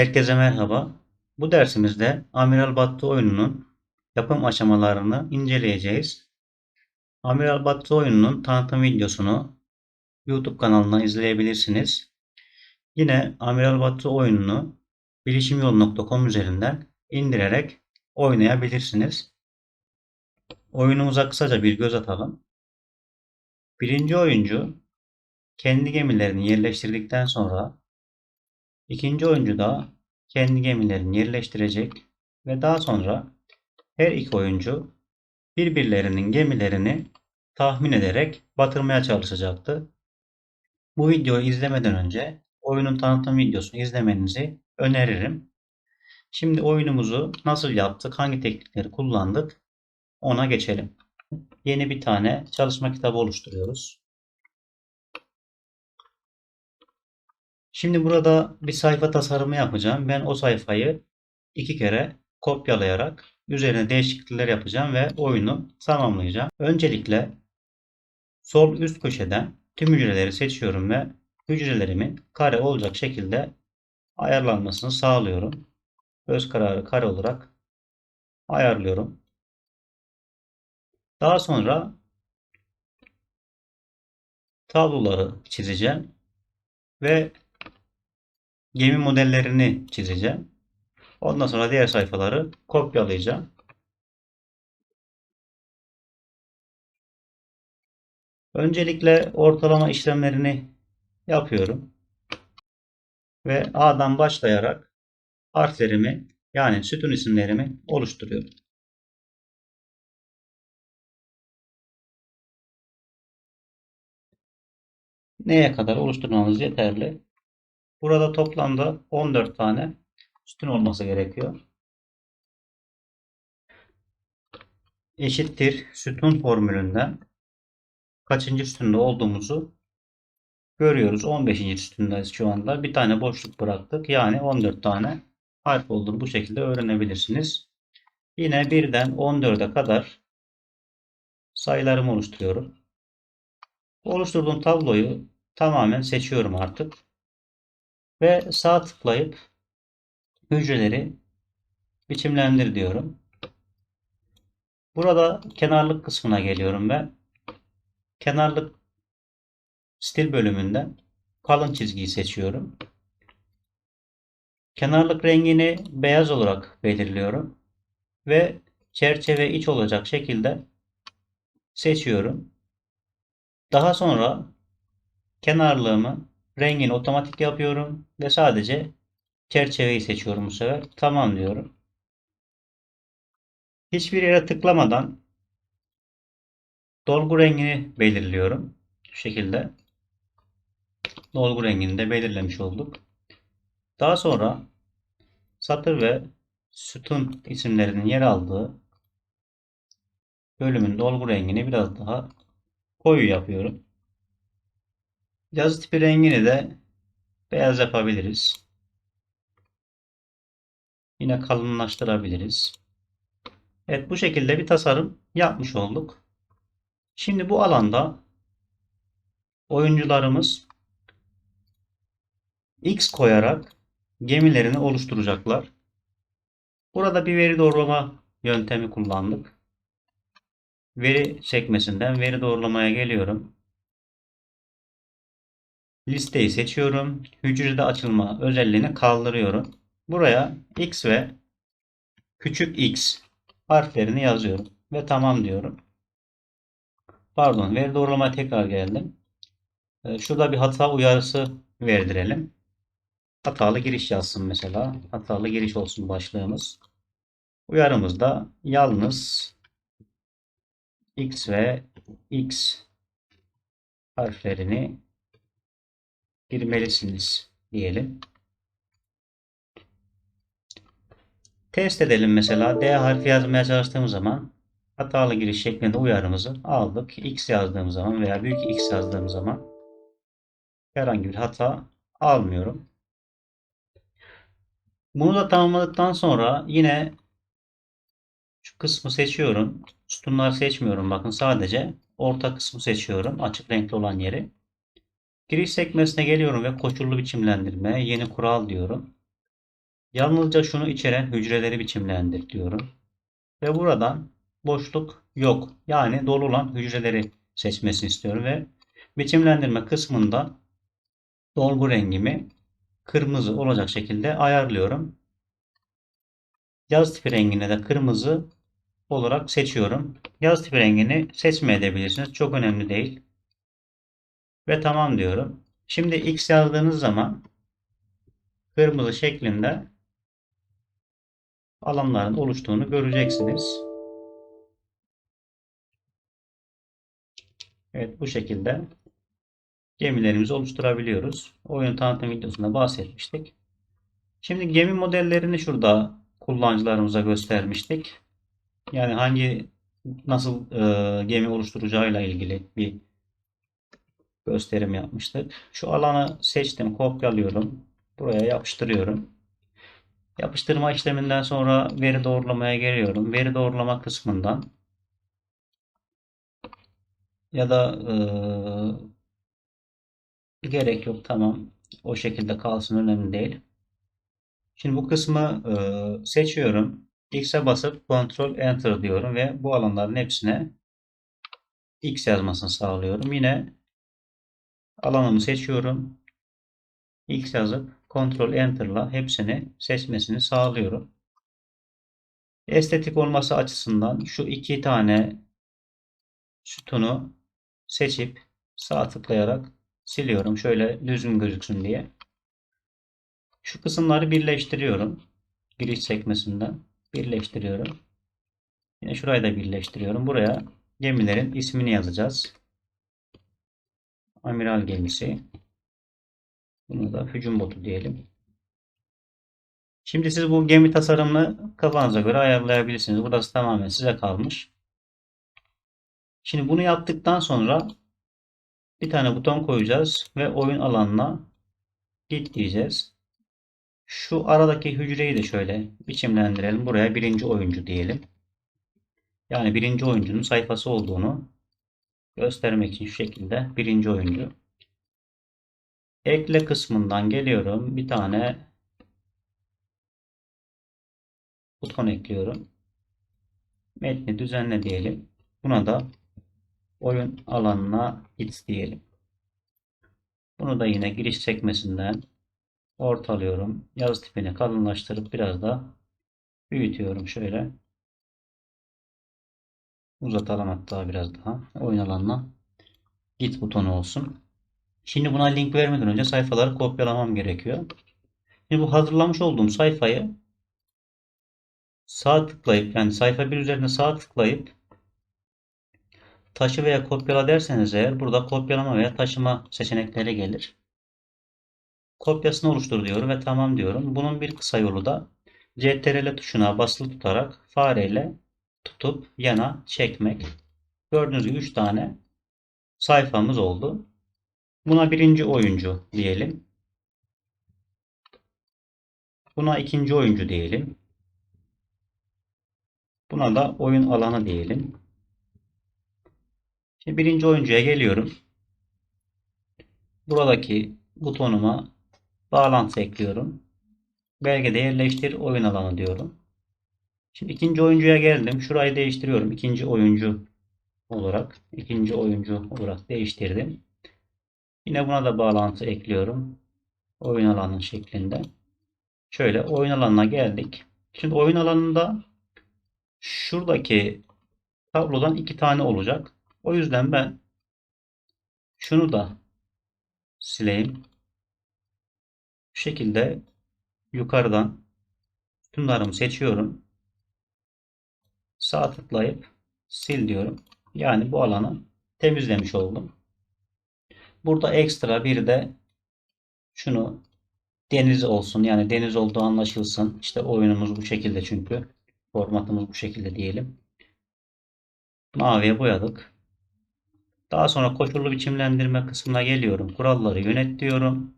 Herkese merhaba. Bu dersimizde Amiral Battı oyununun yapım aşamalarını inceleyeceğiz. Amiral Battı oyununun tanıtım videosunu YouTube kanalından izleyebilirsiniz. Yine Amiral Battı oyununu bilişimyolu.com üzerinden indirerek oynayabilirsiniz. Oyunumuza kısaca bir göz atalım. Birinci oyuncu kendi gemilerini yerleştirdikten sonra ikinci oyuncu da kendi gemilerini yerleştirecek ve daha sonra her iki oyuncu birbirlerinin gemilerini tahmin ederek batırmaya çalışacaktı. Bu videoyu izlemeden önce oyunun tanıtım videosunu izlemenizi öneririm. Şimdi oyunumuzu nasıl yaptık, hangi teknikleri kullandık ona geçelim. Yeni bir tane çalışma kitabı oluşturuyoruz. Şimdi burada bir sayfa tasarımı yapacağım. Ben o sayfayı iki kere kopyalayarak üzerine değişiklikler yapacağım ve oyunu tamamlayacağım. Öncelikle sol üst köşeden tüm hücreleri seçiyorum ve hücrelerimin kare olacak şekilde ayarlanmasını sağlıyorum. Öz kararı kare olarak ayarlıyorum. Daha sonra tabloları çizeceğim ve gemi modellerini çizeceğim. Ondan sonra diğer sayfaları kopyalayacağım. Öncelikle ortalama işlemlerini yapıyorum. Ve A'dan başlayarak harflerimi yani sütun isimlerimi oluşturuyorum. Neye kadar oluşturmamız yeterli? Burada toplamda 14 tane sütun olması gerekiyor. Eşittir sütun formülünden kaçıncı sütunda olduğumuzu görüyoruz. 15. sütundayiz şu anda. Bir tane boşluk bıraktık. Yani 14 tane harf olduğunu bu şekilde öğrenebilirsiniz. Yine birden 14'e kadar sayılarımı oluşturuyorum. Oluşturduğum tabloyu tamamen seçiyorum artık. Ve sağ tıklayıp hücreleri biçimlendir diyorum. Burada kenarlık kısmına geliyorum ve kenarlık stil bölümünden kalın çizgiyi seçiyorum. Kenarlık rengini beyaz olarak belirliyorum ve çerçeve iç olacak şekilde seçiyorum. Daha sonra kenarlığımı rengini otomatik yapıyorum ve sadece çerçeveyi seçiyorum bu sefer. Tamam diyorum. Hiçbir yere tıklamadan dolgu rengini belirliyorum. Şu şekilde dolgu rengini de belirlemiş olduk. Daha sonra satır ve sütun isimlerinin yer aldığı bölümün dolgu rengini biraz daha koyu yapıyorum. Yazı tipi rengini de beyaz yapabiliriz. Yine kalınlaştırabiliriz. Evet bu şekilde bir tasarım yapmış olduk. Şimdi bu alanda oyuncularımız X koyarak gemilerini oluşturacaklar. Burada bir veri doğrulama yöntemi kullandık. Veri sekmesinden veri doğrulamaya geliyorum. Listeyi seçiyorum. Hücrede açılma özelliğini kaldırıyorum. Buraya X ve küçük x harflerini yazıyorum. Ve tamam diyorum. Pardon veri doğrulamaya tekrar geldim. Ee, şurada bir hata uyarısı verdirelim. Hatalı giriş yazsın mesela. Hatalı giriş olsun başlığımız. Uyarımızda yalnız x ve x harflerini girmelisiniz diyelim. Test edelim mesela. D harfi yazmaya çalıştığımız zaman hatalı giriş şeklinde uyarımızı aldık. X yazdığım zaman veya büyük X yazdığım zaman herhangi bir hata almıyorum. Bunu da tamamladıktan sonra yine şu kısmı seçiyorum. Sütunları seçmiyorum. Bakın sadece orta kısmı seçiyorum. Açık renkli olan yeri. Giriş sekmesine geliyorum ve koşullu biçimlendirme, yeni kural diyorum. Yalnızca şunu içeren hücreleri biçimlendir diyorum. Ve buradan boşluk yok. Yani dolu olan hücreleri seçmesini istiyorum ve biçimlendirme kısmında dolgu rengimi kırmızı olacak şekilde ayarlıyorum. Yaz tipi rengine de kırmızı olarak seçiyorum. Yaz tipi rengini seçmeyebilirsiniz. Çok önemli değil. Ve tamam diyorum. Şimdi X yazdığınız zaman kırmızı şeklinde alanların oluştuğunu göreceksiniz. Evet bu şekilde gemilerimizi oluşturabiliyoruz. Oyun tanıtım videosunda bahsetmiştik. Şimdi gemi modellerini şurada kullanıcılarımıza göstermiştik. Yani hangi nasıl e, gemi oluşturacağıyla ilgili bir gösterim yapmıştık. Şu alanı seçtim, kopyalıyorum. Buraya yapıştırıyorum. Yapıştırma işleminden sonra veri doğrulamaya geliyorum. Veri doğrulama kısmından ya da e, gerek yok tamam o şekilde kalsın önemli değil. Şimdi bu kısmı e, seçiyorum. X'e basıp Ctrl Enter diyorum ve bu alanların hepsine X yazmasını sağlıyorum. Yine alanımı seçiyorum. X yazıp Ctrl Enter'la hepsini seçmesini sağlıyorum. Estetik olması açısından şu iki tane sütunu seçip sağ tıklayarak siliyorum. Şöyle düzgün gözüksün diye. Şu kısımları birleştiriyorum. Giriş sekmesinden birleştiriyorum. Yine şurayı da birleştiriyorum. Buraya gemilerin ismini yazacağız. Amiral gemisi. Bunu da hücum botu diyelim. Şimdi siz bu gemi tasarımını kafanıza göre ayarlayabilirsiniz. Burası tamamen size kalmış. Şimdi bunu yaptıktan sonra bir tane buton koyacağız ve oyun alanına git diyeceğiz. Şu aradaki hücreyi de şöyle biçimlendirelim. Buraya birinci oyuncu diyelim. Yani birinci oyuncunun sayfası olduğunu göstermek için şu şekilde birinci oyuncu. Ekle kısmından geliyorum. Bir tane buton ekliyorum. Metni düzenle diyelim. Buna da oyun alanına git diyelim. Bunu da yine giriş sekmesinden ortalıyorum. Yazı tipini kalınlaştırıp biraz da büyütüyorum şöyle. Uzatalım hatta biraz daha. Oyun alanına git butonu olsun. Şimdi buna link vermeden önce sayfaları kopyalamam gerekiyor. Şimdi bu hazırlamış olduğum sayfayı sağ tıklayıp yani sayfa bir üzerine sağ tıklayıp taşı veya kopyala derseniz eğer burada kopyalama veya taşıma seçenekleri gelir. Kopyasını oluştur diyorum ve tamam diyorum. Bunun bir kısa yolu da CTRL tuşuna basılı tutarak fareyle tutup yana çekmek. Gördüğünüz gibi 3 tane sayfamız oldu. Buna birinci oyuncu diyelim. Buna ikinci oyuncu diyelim. Buna da oyun alanı diyelim. Şimdi birinci oyuncuya geliyorum. Buradaki butonuma bağlantı ekliyorum. Belgede yerleştir oyun alanı diyorum. Şimdi ikinci oyuncuya geldim. Şurayı değiştiriyorum. İkinci oyuncu olarak. ikinci oyuncu olarak değiştirdim. Yine buna da bağlantı ekliyorum. Oyun alanı şeklinde. Şöyle oyun alanına geldik. Şimdi oyun alanında şuradaki tablodan iki tane olacak. O yüzden ben şunu da sileyim. Bu şekilde yukarıdan sütunlarımı seçiyorum. Sağ tıklayıp sil diyorum. Yani bu alanı temizlemiş oldum. Burada ekstra bir de şunu deniz olsun. Yani deniz olduğu anlaşılsın. İşte oyunumuz bu şekilde çünkü. Formatımız bu şekilde diyelim. Maviye boyadık. Daha sonra koşullu biçimlendirme kısmına geliyorum. Kuralları yönet diyorum.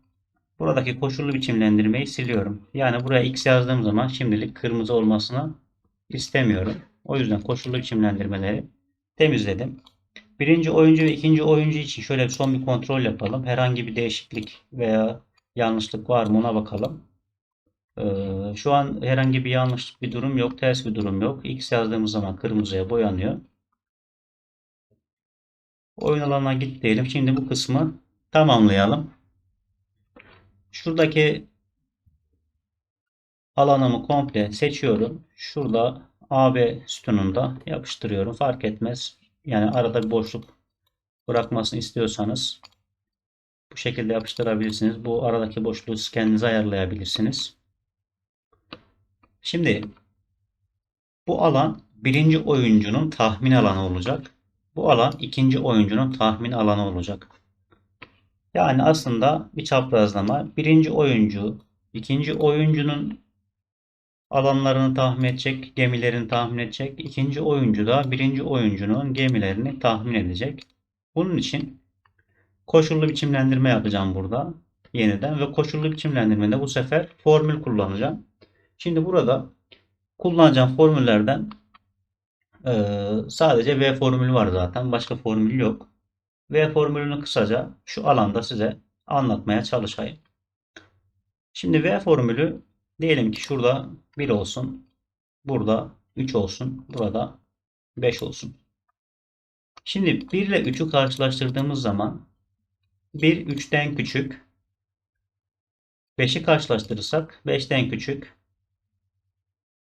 Buradaki koşullu biçimlendirmeyi siliyorum. Yani buraya x yazdığım zaman şimdilik kırmızı olmasını istemiyorum. O yüzden koşullu biçimlendirmeleri temizledim. Birinci oyuncu ve ikinci oyuncu için şöyle son bir kontrol yapalım. Herhangi bir değişiklik veya yanlışlık var mı ona bakalım. Ee, şu an herhangi bir yanlış bir durum yok. Ters bir durum yok. X yazdığımız zaman kırmızıya boyanıyor. Oyun alanına git diyelim. Şimdi bu kısmı tamamlayalım. Şuradaki alanımı komple seçiyorum. Şurada AB sütununda yapıştırıyorum. Fark etmez. Yani arada bir boşluk bırakmasını istiyorsanız bu şekilde yapıştırabilirsiniz. Bu aradaki boşluğu siz kendiniz ayarlayabilirsiniz. Şimdi bu alan birinci oyuncunun tahmin alanı olacak. Bu alan ikinci oyuncunun tahmin alanı olacak. Yani aslında bir çaprazlama. Birinci oyuncu, ikinci oyuncunun alanlarını tahmin edecek, gemilerini tahmin edecek. İkinci oyuncu da birinci oyuncunun gemilerini tahmin edecek. Bunun için koşullu biçimlendirme yapacağım burada yeniden ve koşullu biçimlendirmede bu sefer formül kullanacağım. Şimdi burada kullanacağım formüllerden ee, sadece V formülü var zaten. Başka formül yok. V formülünü kısaca şu alanda size anlatmaya çalışayım. Şimdi V formülü diyelim ki şurada 1 olsun. Burada 3 olsun. Burada 5 olsun. Şimdi 1 ile 3'ü karşılaştırdığımız zaman 1 3'ten küçük. 5'i karşılaştırırsak 5'ten küçük.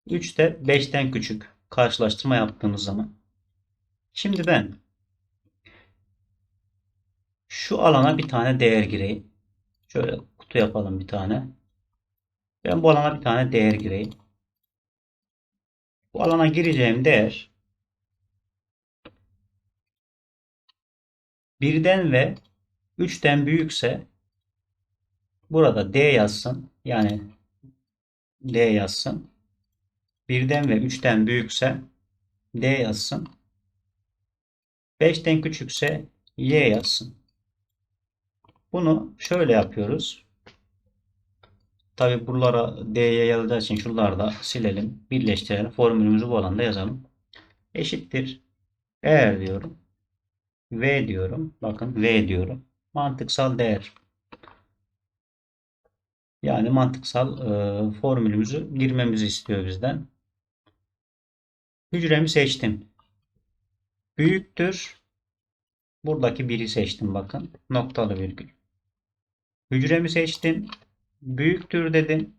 3 de 5'ten küçük karşılaştırma yaptığımız zaman. Şimdi ben şu alana bir tane değer gireyim. Şöyle kutu yapalım bir tane. Ben bu alana bir tane değer gireyim. Bu alana gireceğim değer birden ve 3'ten büyükse burada D yazsın. Yani D yazsın. 1'den ve 3'ten büyükse D yazsın. 5'ten küçükse Y yazsın. Bunu şöyle yapıyoruz. Tabi buralara D'ye yazacağı için şunları da silelim. Birleştirelim. Formülümüzü bu alanda yazalım. Eşittir. Eğer diyorum. V diyorum. Bakın V diyorum. Mantıksal değer. Yani mantıksal e, formülümüzü girmemizi istiyor bizden. Hücremi seçtim. Büyüktür. Buradaki biri seçtim bakın. Noktalı virgül. Hücremi seçtim. Büyüktür dedim.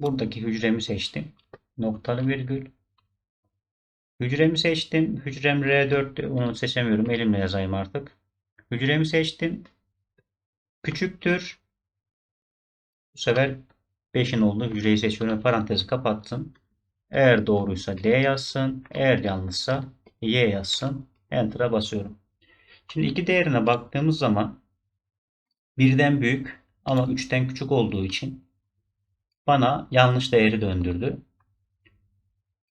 Buradaki hücremi seçtim. Noktalı virgül. Hücremi seçtim. Hücrem R4'tü. Onu seçemiyorum. Elimle yazayım artık. Hücremi seçtim. Küçüktür. Bu sefer 5'in olduğu hücreyi seçiyorum. Parantezi kapattım. Eğer doğruysa D yazsın. Eğer yanlışsa Y yazsın. Enter'a basıyorum. Şimdi iki değerine baktığımız zaman birden büyük ama 3'ten küçük olduğu için bana yanlış değeri döndürdü.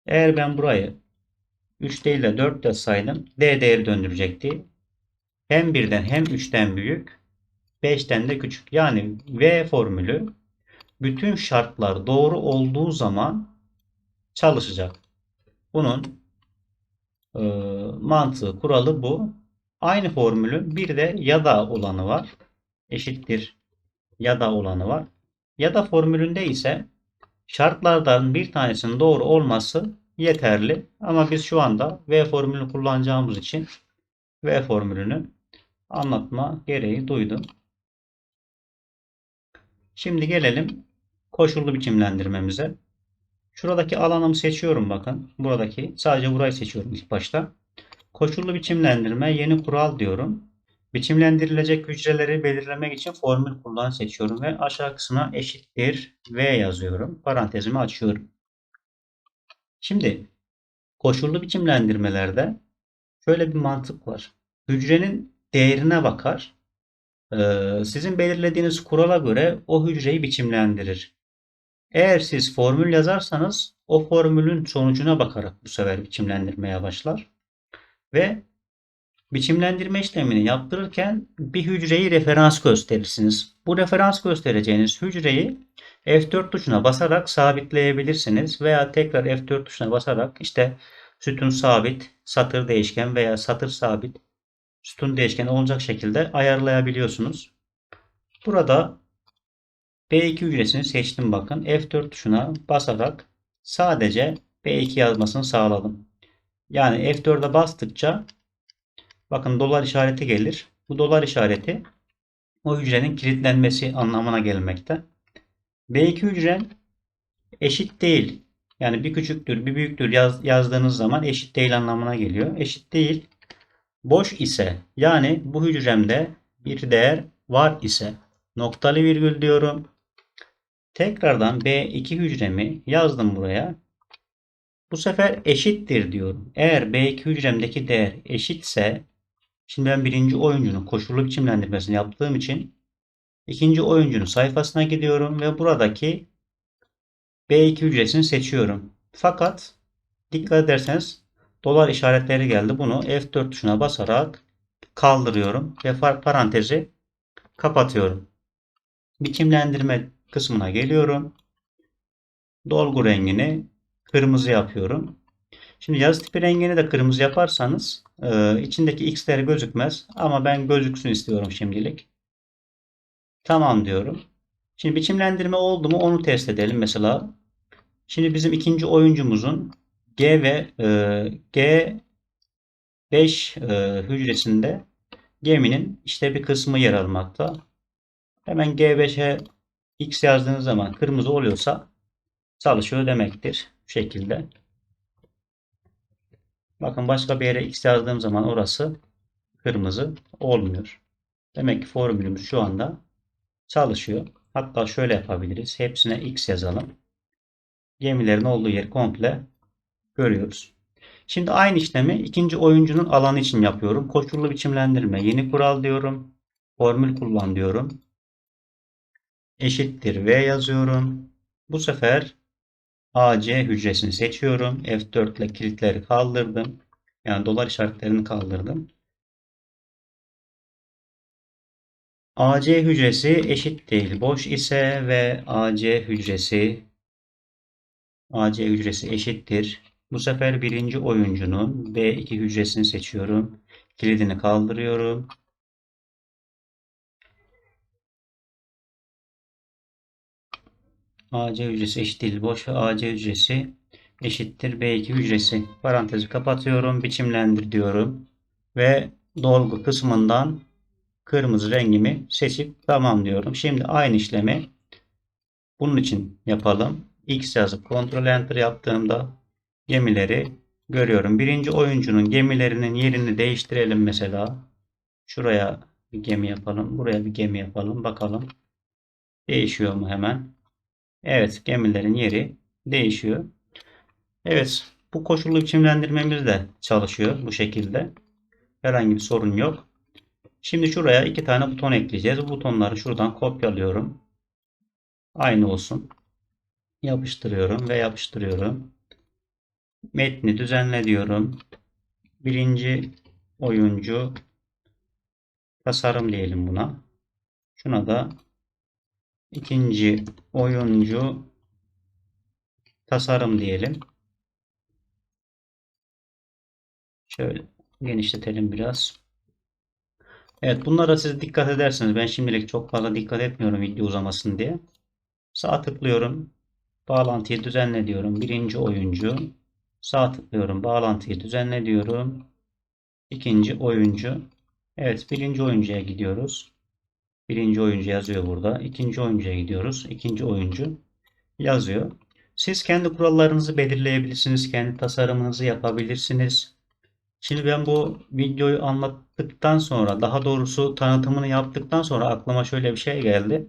Eğer ben burayı 3 değil de 4 yazsaydım D değeri döndürecekti. Hem 1'den hem 3'ten büyük 5'ten de küçük. Yani V formülü bütün şartlar doğru olduğu zaman çalışacak. Bunun e, mantığı, kuralı bu. Aynı formülün bir de ya da olanı var. Eşittir ya da olanı var. Ya da formülünde ise şartlardan bir tanesinin doğru olması yeterli. Ama biz şu anda V formülünü kullanacağımız için V formülünü anlatma gereği duydum. Şimdi gelelim koşullu biçimlendirmemize. Şuradaki alanımı seçiyorum bakın. Buradaki sadece burayı seçiyorum ilk başta. Koşullu biçimlendirme yeni kural diyorum. Biçimlendirilecek hücreleri belirlemek için formül kullan seçiyorum ve aşağı kısmına eşittir V yazıyorum. Parantezimi açıyorum. Şimdi koşullu biçimlendirmelerde şöyle bir mantık var. Hücrenin değerine bakar. Ee, sizin belirlediğiniz kurala göre o hücreyi biçimlendirir. Eğer siz formül yazarsanız o formülün sonucuna bakarak bu sefer biçimlendirmeye başlar. Ve biçimlendirme işlemini yaptırırken bir hücreyi referans gösterirsiniz. Bu referans göstereceğiniz hücreyi F4 tuşuna basarak sabitleyebilirsiniz veya tekrar F4 tuşuna basarak işte sütun sabit, satır değişken veya satır sabit, sütun değişken olacak şekilde ayarlayabiliyorsunuz. Burada B2 hücresini seçtim bakın. F4 tuşuna basarak sadece B2 yazmasını sağladım. Yani F4'e bastıkça bakın dolar işareti gelir. Bu dolar işareti o hücrenin kilitlenmesi anlamına gelmekte. B2 hücren eşit değil. Yani bir küçüktür, bir büyüktür yaz, yazdığınız zaman eşit değil anlamına geliyor. Eşit değil. Boş ise yani bu hücremde bir değer var ise noktalı virgül diyorum. Tekrardan B2 hücremi yazdım buraya. Bu sefer eşittir diyorum. Eğer B2 hücremdeki değer eşitse şimdi ben birinci oyuncunun koşullu biçimlendirmesini yaptığım için ikinci oyuncunun sayfasına gidiyorum ve buradaki B2 hücresini seçiyorum. Fakat dikkat ederseniz dolar işaretleri geldi. Bunu F4 tuşuna basarak kaldırıyorum ve parantezi kapatıyorum. Biçimlendirme kısmına geliyorum. Dolgu rengini kırmızı yapıyorum. Şimdi yazı tipi rengini de kırmızı yaparsanız e, içindeki x'leri gözükmez. Ama ben gözüksün istiyorum şimdilik. Tamam diyorum. Şimdi biçimlendirme oldu mu onu test edelim mesela. Şimdi bizim ikinci oyuncumuzun G ve e, G5 e, hücresinde geminin işte bir kısmı yer almakta. Hemen G5'e X yazdığınız zaman kırmızı oluyorsa çalışıyor demektir. Bu şekilde. Bakın başka bir yere X yazdığım zaman orası kırmızı olmuyor. Demek ki formülümüz şu anda çalışıyor. Hatta şöyle yapabiliriz. Hepsine X yazalım. Gemilerin olduğu yer komple görüyoruz. Şimdi aynı işlemi ikinci oyuncunun alanı için yapıyorum. Koşullu biçimlendirme. Yeni kural diyorum. Formül kullan diyorum. Eşittir V yazıyorum. Bu sefer AC hücresini seçiyorum. F4 ile kilitleri kaldırdım. Yani dolar işaretlerini kaldırdım. AC hücresi eşit değil boş ise ve AC hücresi AC hücresi eşittir. Bu sefer birinci oyuncunun B2 hücresini seçiyorum. Kilidini kaldırıyorum. AC hücresi eşittir boş ve AC hücresi eşittir B2 hücresi. Parantezi kapatıyorum. Biçimlendir diyorum. Ve dolgu kısmından kırmızı rengimi seçip tamam diyorum. Şimdi aynı işlemi bunun için yapalım. X yazıp Ctrl Enter yaptığımda gemileri görüyorum. Birinci oyuncunun gemilerinin yerini değiştirelim mesela. Şuraya bir gemi yapalım. Buraya bir gemi yapalım. Bakalım. Değişiyor mu hemen? Evet gemilerin yeri değişiyor. Evet bu koşullu biçimlendirmemiz de çalışıyor bu şekilde. Herhangi bir sorun yok. Şimdi şuraya iki tane buton ekleyeceğiz. Bu butonları şuradan kopyalıyorum. Aynı olsun. Yapıştırıyorum ve yapıştırıyorum. Metni düzenle diyorum. Birinci oyuncu tasarım diyelim buna. Şuna da ikinci oyuncu tasarım diyelim. Şöyle genişletelim biraz. Evet bunlara siz dikkat ederseniz ben şimdilik çok fazla dikkat etmiyorum video uzamasın diye. Sağ tıklıyorum. Bağlantıyı düzenle diyorum. Birinci oyuncu. Sağ tıklıyorum. Bağlantıyı düzenle diyorum. İkinci oyuncu. Evet birinci oyuncuya gidiyoruz. Birinci oyuncu yazıyor burada. İkinci oyuncuya gidiyoruz. İkinci oyuncu yazıyor. Siz kendi kurallarınızı belirleyebilirsiniz. Kendi tasarımınızı yapabilirsiniz. Şimdi ben bu videoyu anlattıktan sonra daha doğrusu tanıtımını yaptıktan sonra aklıma şöyle bir şey geldi.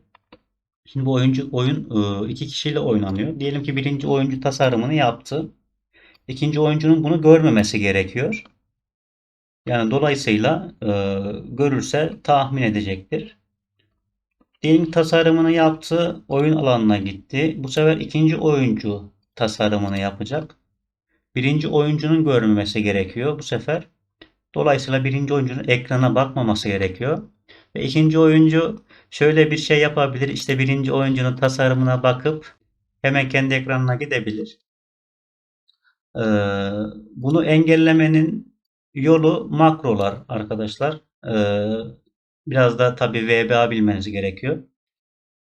Şimdi bu oyuncu oyun e, iki kişiyle oynanıyor. Diyelim ki birinci oyuncu tasarımını yaptı. İkinci oyuncunun bunu görmemesi gerekiyor. Yani dolayısıyla e, görürse tahmin edecektir. Diyelim tasarımını yaptı, oyun alanına gitti. Bu sefer ikinci oyuncu tasarımını yapacak. Birinci oyuncunun görmemesi gerekiyor bu sefer. Dolayısıyla birinci oyuncunun ekrana bakmaması gerekiyor. Ve ikinci oyuncu şöyle bir şey yapabilir. İşte birinci oyuncunun tasarımına bakıp hemen kendi ekranına gidebilir. Ee, bunu engellemenin yolu makrolar arkadaşlar. Ee, biraz da tabii VBA bilmeniz gerekiyor.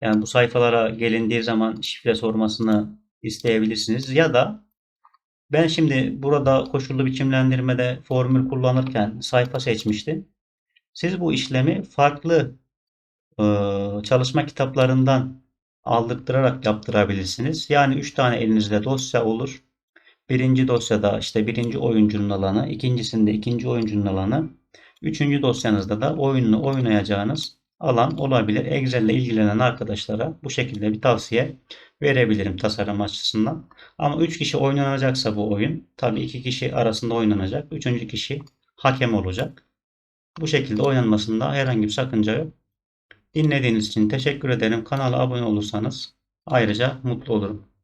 Yani bu sayfalara gelindiği zaman şifre sormasını isteyebilirsiniz. Ya da ben şimdi burada koşullu biçimlendirmede formül kullanırken sayfa seçmiştim. Siz bu işlemi farklı e, çalışma kitaplarından aldırttırarak yaptırabilirsiniz. Yani 3 tane elinizde dosya olur. Birinci dosyada işte birinci oyuncunun alanı, ikincisinde ikinci oyuncunun alanı, üçüncü dosyanızda da oyununu oynayacağınız alan olabilir. Excel ile ilgilenen arkadaşlara bu şekilde bir tavsiye verebilirim tasarım açısından. Ama 3 kişi oynanacaksa bu oyun, tabii 2 kişi arasında oynanacak. Üçüncü kişi hakem olacak. Bu şekilde oynanmasında herhangi bir sakınca yok. Dinlediğiniz için teşekkür ederim. Kanala abone olursanız ayrıca mutlu olurum.